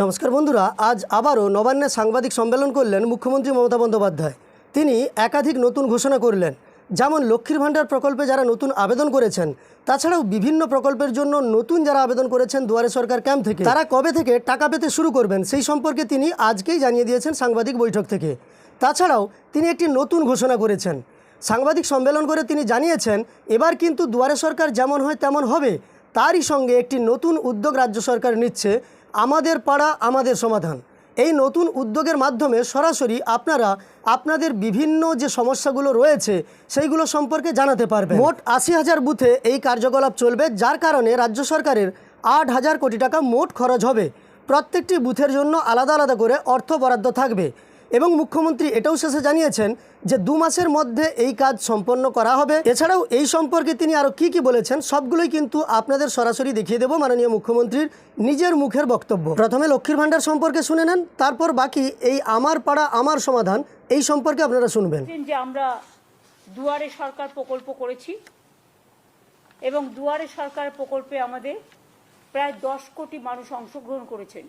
নমস্কার বন্ধুরা, আজ আবারও নবান্নে সাংবাদিক সম্মেলন করলেন মুখ্যমন্ত্রী মমতা বন্দ্যোপাধ্যায়। তিনি একাধিক নতুন ঘোষণা করলেন, যেমন লক্ষ্মীর ভাণ্ডার প্রকল্পে যারা নতুন আবেদন করেছেন, তাছাড়াও বিভিন্ন প্রকল্পের জন্য নতুন যারা আবেদন করেছেন দুয়ারে সরকার ক্যাম্প থেকে, তারা কবে থেকে টাকা পেতে শুরু করবেন সেই সম্পর্কে তিনি আজকেই জানিয়ে দিয়েছেন সাংবাদিক বৈঠক থেকে। তাছাড়াও তিনি একটি নতুন ঘোষণা করেছেন। সাংবাদিক সম্মেলন করে তিনি জানিয়েছেন, এবার কিন্তু দুয়ারে সরকার যেমন হয় তেমন হবে, তারই সঙ্গে একটি নতুন উদ্যোগ রাজ্য সরকার নিচ্ছে আমাদের পাড়া, আমাদের সমাধান। এই নতুন উদ্যোগের মাধ্যমে সরাসরি আপনারা আপনাদের বিভিন্ন যে সমস্যাগুলো রয়েছে, সেইগুলো সম্পর্কে জানাতে পারবেন। মোট আশি হাজার বুথে এই কার্যকলাপ চলবে, যার কারণে রাজ্য সরকারের আট হাজার কোটি টাকা মোট খরচ হবে। প্রত্যেকটি বুথের জন্য আলাদা আলাদা করে অর্থ বরাদ্দ থাকবে। এবং মুখ্যমন্ত্রী এটাও শেষে জানিয়েছেন যে দু মাসের মধ্যে এই কাজ সম্পন্ন করা হবে। এছাড়াও এই সম্পর্কে তিনি আরও কী কী বলেছেন সবগুলোই কিন্তু আপনাদের সরাসরি দেখিয়ে দেবো মাননীয় মুখ্যমন্ত্রীর নিজের মুখের বক্তব্য। প্রথমে লক্ষ্মীর ভাণ্ডার সম্পর্কে শুনে নেন, তারপর বাকি এই আমার পাড়া, আমার সমাধান, এই সম্পর্কে আপনারা শুনবেন। যে আমরা দুয়ারে সরকার প্রকল্প করেছি এবং দুয়ারে সরকার প্রকল্পে আমাদের প্রায় দশ কোটি মানুষ অংশগ্রহণ করেছেন।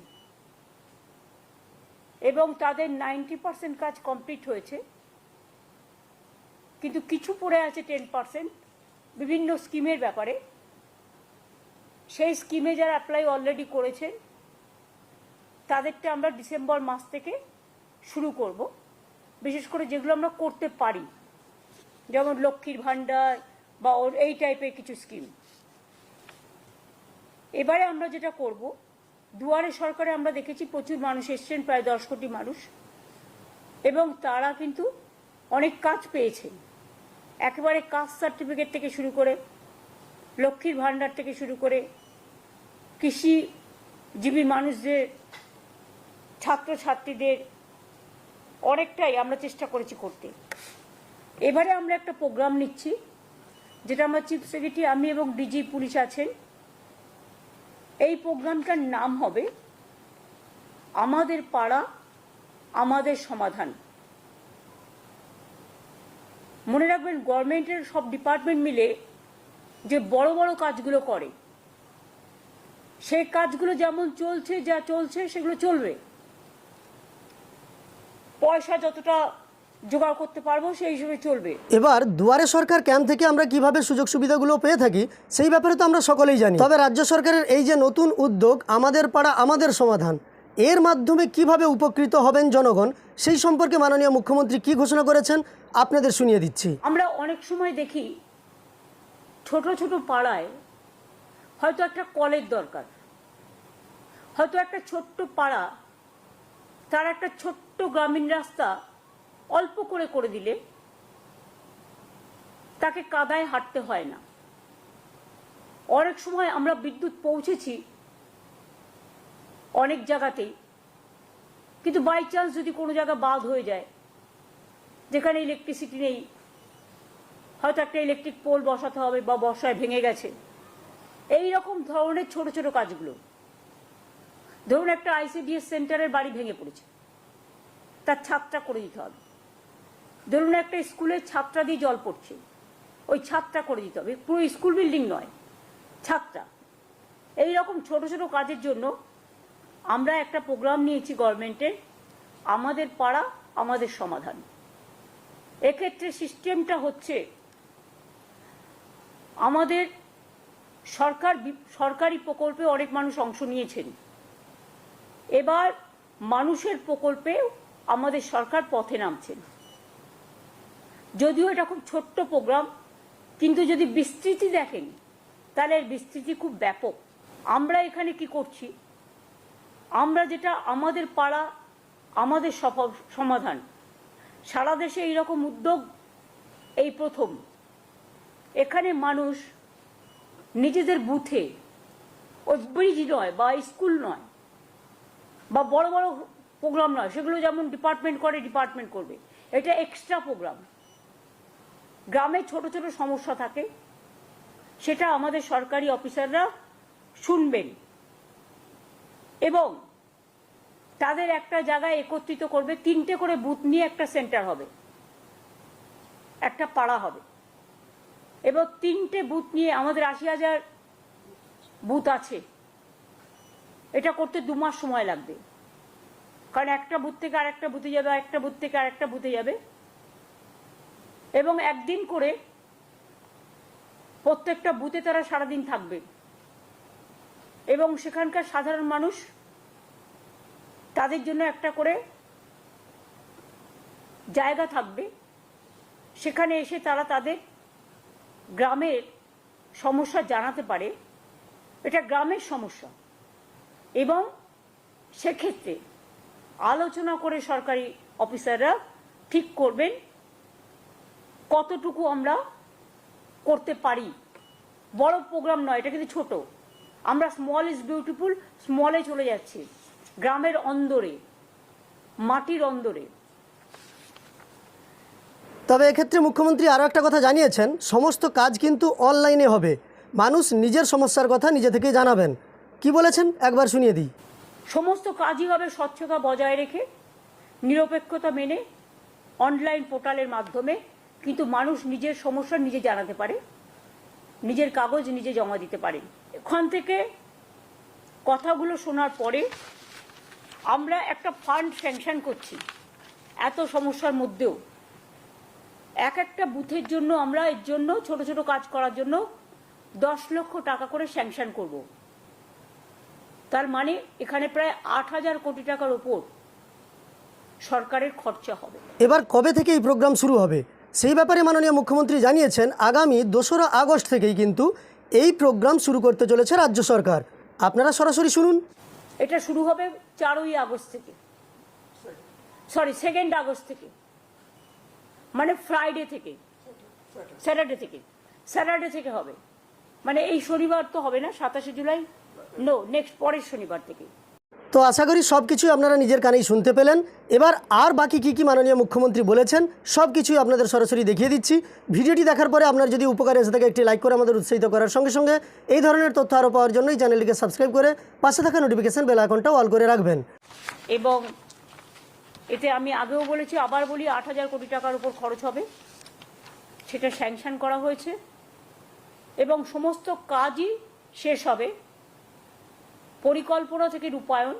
এবং তাদের নাইনটি পার্সেন্ট কাজ কমপ্লিট হয়েছে। কিন্তু কিছু পড়ে আছে টেন পার্সেন্ট, বিভিন্ন স্কিমের ব্যাপারে। সেই স্কিমে যারা অ্যাপ্লাই অলরেডি করেছেন তাদেরটা আমরা ডিসেম্বর মাস থেকে শুরু করব। বিশেষ করে যেগুলো আমরা করতে পারি, যেমন লক্ষ্মীর ভাণ্ডার বা এই টাইপের কিছু স্কিম। এবারে আমরা যেটা করব দুয়ারে সরকারে আমরা দেখেছি প্রচুর মানুষ এসছেন, প্রায় দশ কোটি মানুষ। এবং তারা কিন্তু অনেক কাজ পেয়েছেন একেবারে কাস্ট সার্টিফিকেট থেকে শুরু করে, লক্ষ্মীর ভাণ্ডার থেকে শুরু করে, কৃষিজীবী মানুষদের, ছাত্রছাত্রীদের, অনেকটাই আমরা চেষ্টা করেছি করতে। এবারে আমরা একটা প্রোগ্রাম নিচ্ছি, যেটা আমার চিফ সেক্রেটারি আমি এবং ডিজি পুলিশ আছেন। এই প্রোগ্রামটার নাম হবে আমাদের পাড়া, আমাদের সমাধান। মনে রাখবেন গভর্নমেন্টের সব ডিপার্টমেন্ট মিলে যে বড় বড় কাজগুলো করে, সেই কাজগুলো যেমন চলছে, যা চলছে, সেগুলো চলবে। পয়সা যতটা জোগাড় করতে পারব সেই হিসেবে চলবে। এবার দুয়ারে সরকার ক্যাম্প থেকে আমরা কীভাবে সুযোগ সুবিধাগুলো পেয়ে থাকি সেই ব্যাপারে তো আমরা সকলেই জানি। তবে রাজ্য সরকারের এই যে নতুন উদ্যোগ আমাদের পাড়া আমাদের সমাধান এর মাধ্যমে কীভাবে উপকৃত হবেন জনগণ সেই সম্পর্কে মাননীয় মুখ্যমন্ত্রী কি ঘোষণা করেছেন আপনাদের শুনিয়ে দিচ্ছি। আমরা অনেক সময় দেখি ছোট ছোট পাড়ায় হয়তো একটা কলের দরকার হয়তো একটা ছোট্ট পাড়া তার একটা ছোট্ট গ্রামীণ রাস্তা অল্প করে করে দিলে তাকে কাদায় হাঁটতে হয় না। অনেক সময় আমরা বিদ্যুৎ পৌঁছেছি অনেক জায়গাতেই, কিন্তু বাই চান্স যদি কোনো জায়গা বাদ হয়ে যায়, যেখানে ইলেকট্রিসিটি নেই, হয়তো একটা ইলেকট্রিক পোল বসাতে হবে বা বর্ষায় ভেঙে গেছে। এই রকম ধরনের ছোট ছোট কাজগুলো। ধরুন একটা আইসিডিএস সেন্টারের বাড়ি ভেঙে পড়েছে। তার ছাদটা করে দিতে হবে। ধরুন একটা স্কুলের ছাদটা দিয়ে জল পড়ছে। ওই ছাদটা করে দিতে হবে। পুরো স্কুল বিল্ডিং নয় ছাদটা এই রকম ছোট ছোট কাজের জন্য আমরা একটা প্রোগ্রাম নিয়েছি গভর্নমেন্টের, আমাদের পাড়া, আমাদের সমাধান। এক্ষেত্রে সিস্টেমটা হচ্ছে, আমাদের সরকার সরকারি প্রকল্পে অনেক মানুষ অংশ নিয়েছেন। এবার মানুষের প্রকল্পে আমাদের সরকার পথে নামছেন। যদিও এটা খুব ছোট্ট প্রোগ্রাম কিন্তু যদি বিস্তৃতি দেখেন, তাহলে এর বিস্তৃতি খুব ব্যাপক। আমরা এখানে কি করছি? আমরা যেটা আমাদের পাড়া, আমাদের সমাধান। সারা দেশে এইরকম উদ্যোগ, এই প্রথম। এখানে মানুষ নিজেদের বুথে ওই ব্রিজ নয় বা স্কুল নয়, বা বড় বড় প্রোগ্রাম নয়, সেগুলো যেমন ডিপার্টমেন্ট করে, ডিপার্টমেন্ট করবে। এটা এক্সট্রা প্রোগ্রাম গ্রামে ছোট ছোট সমস্যা থাকে, সেটা আমাদের সরকারি অফিসাররা শুনবেন এবং তাদের একটা জায়গায় একত্রিত করবে, তিনটে করে বুথ নিয়ে একটা সেন্টার হবে, একটা পাড়া হবে। এবং তিনটে বুথ নিয়ে আমাদের আশি হাজার বুথ আছে। এটা করতে দু মাস সময় লাগবে। কারণ একটা বুথ থেকে আরেকটা বুথে যাবে, আরেকটা বুথ থেকে আরেকটা বুথে যাবে। এবং একদিন করে প্রত্যেকটা বুথে তারা সারাদিন থাকবে। এবং সেখানকার সাধারণ মানুষ তাদের জন্য একটা করে জায়গা থাকবে। সেখানে এসে তারা তাদের গ্রামের সমস্যা জানাতে পারে। এটা গ্রামের সমস্যা। এবং সেক্ষেত্রে আলোচনা করে সরকারি অফিসাররা ঠিক করবেন কতটুকু আমরা করতে পারি? বড় প্রোগ্রাম নয় এটা কিন্তু ছোট। আমরা স্মল ইজ বিউটিফুল স্মলে চলে যাচ্ছি। গ্রামের অন্দরে মাটির অন্দরে। তবে এক্ষেত্রে মুখ্যমন্ত্রী আরও একটা কথা জানিয়েছেন সমস্ত কাজ কিন্তু অনলাইনে হবে। মানুষ নিজের সমস্যার কথা নিজে থেকেই জানাবেন। কি বলেছেন? একবার শুনিয়ে দিই। সমস্ত কাজই হবে স্বচ্ছতা বজায় রেখে নিরপেক্ষতা মেনে অনলাইন পোর্টালের মাধ্যমে। কিন্তু মানুষ নিজের সমস্যা নিজে জানাতে পারে, নিজের কাগজ নিজে জমা দিতে পারে। এখান থেকে কথাগুলো শোনার পরে আমরা একটা ফান্ড স্যাংশন করছি এত সমস্যার মধ্যেও। এক একটা বুথের জন্য আমরা এর জন্য ছোট ছোট কাজ করার জন্য দশ লক্ষ টাকা করে স্যাংশন করব। তার মানে এখানে প্রায় আট হাজার কোটি টাকার ওপর সরকারের খরচা হবে। এবার কবে থেকে এই প্রোগ্রাম শুরু হবে? সেই ব্যাপারে মাননীয় মুখ্যমন্ত্রী জানিয়েছেন, আগামী দোসরা আগস্ট থেকেই কিন্তু এই প্রোগ্রাম শুরু করতে চলেছে রাজ্য সরকার। আপনারা সরাসরি শুনুন। এটা শুরু হবে চারই আগস্ট থেকে। সরি সেকেন্ড আগস্ট থেকে। মানে ফ্রাইডে থেকে। স্যাটারডে থেকে। স্যাটারডে থেকে হবে। মানে এই শনিবার তো হবে না, সাতাশে জুলাই? নো নেক্সট পরের শনিবার থেকে। তো আশা করি সব কিছুই আপনারা নিজের কানেই শুনতে পেলেন। এবার আর বাকি কী কী মাননীয় মুখ্যমন্ত্রী বলেছেন সব কিছুই আপনাদের সরাসরি দেখিয়ে দিচ্ছি। ভিডিওটি দেখার পরে আপনার যদি উপকার এসে থাকে, একটি লাইক করে আমাদের উৎসাহিত করার সঙ্গে সঙ্গে এই ধরনের তথ্য আরও পাওয়ার জন্য এই চ্যানেলটিকে সাবস্ক্রাইব করে পাশে থাকা নোটিফিকেশন বেল আইকনটাও অল করে রাখবেন। এবং এতে আমি আগেও বলেছি, আবার বলি আট হাজার কোটি টাকার উপর খরচ হবে। সেটা স্যাংশন করা হয়েছে। এবং সমস্ত কাজই শেষ হবে। পরিকল্পনা থেকে রূপায়ণ,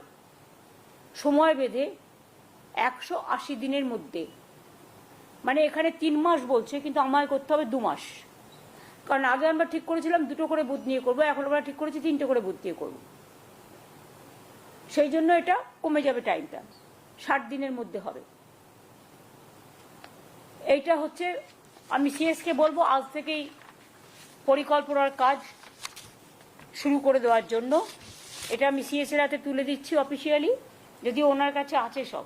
সময় বেঁধে একশো আশি দিনের মধ্যে। মানে এখানে তিন মাস বলছে, কিন্তু আমায় করতে হবে দু মাস। কারণ আগে আমরা ঠিক করেছিলাম দুটো করে বুথ নিয়ে করব, এখন আমরা ঠিক করেছি তিনটে করে বুথ দিয়ে করব। সেই জন্য এটা কমে যাবে টাইমটা, ষাট দিনের মধ্যে হবে। এইটা হচ্ছে, আমি সিএসকে বলব আজ থেকেই পরিকল্পনার কাজ শুরু করে দেওয়ার জন্য। এটা আমি সিএসএর হাতে তুলে দিচ্ছি অফিসিয়ালি যদি ওনার কাছে আছে সব।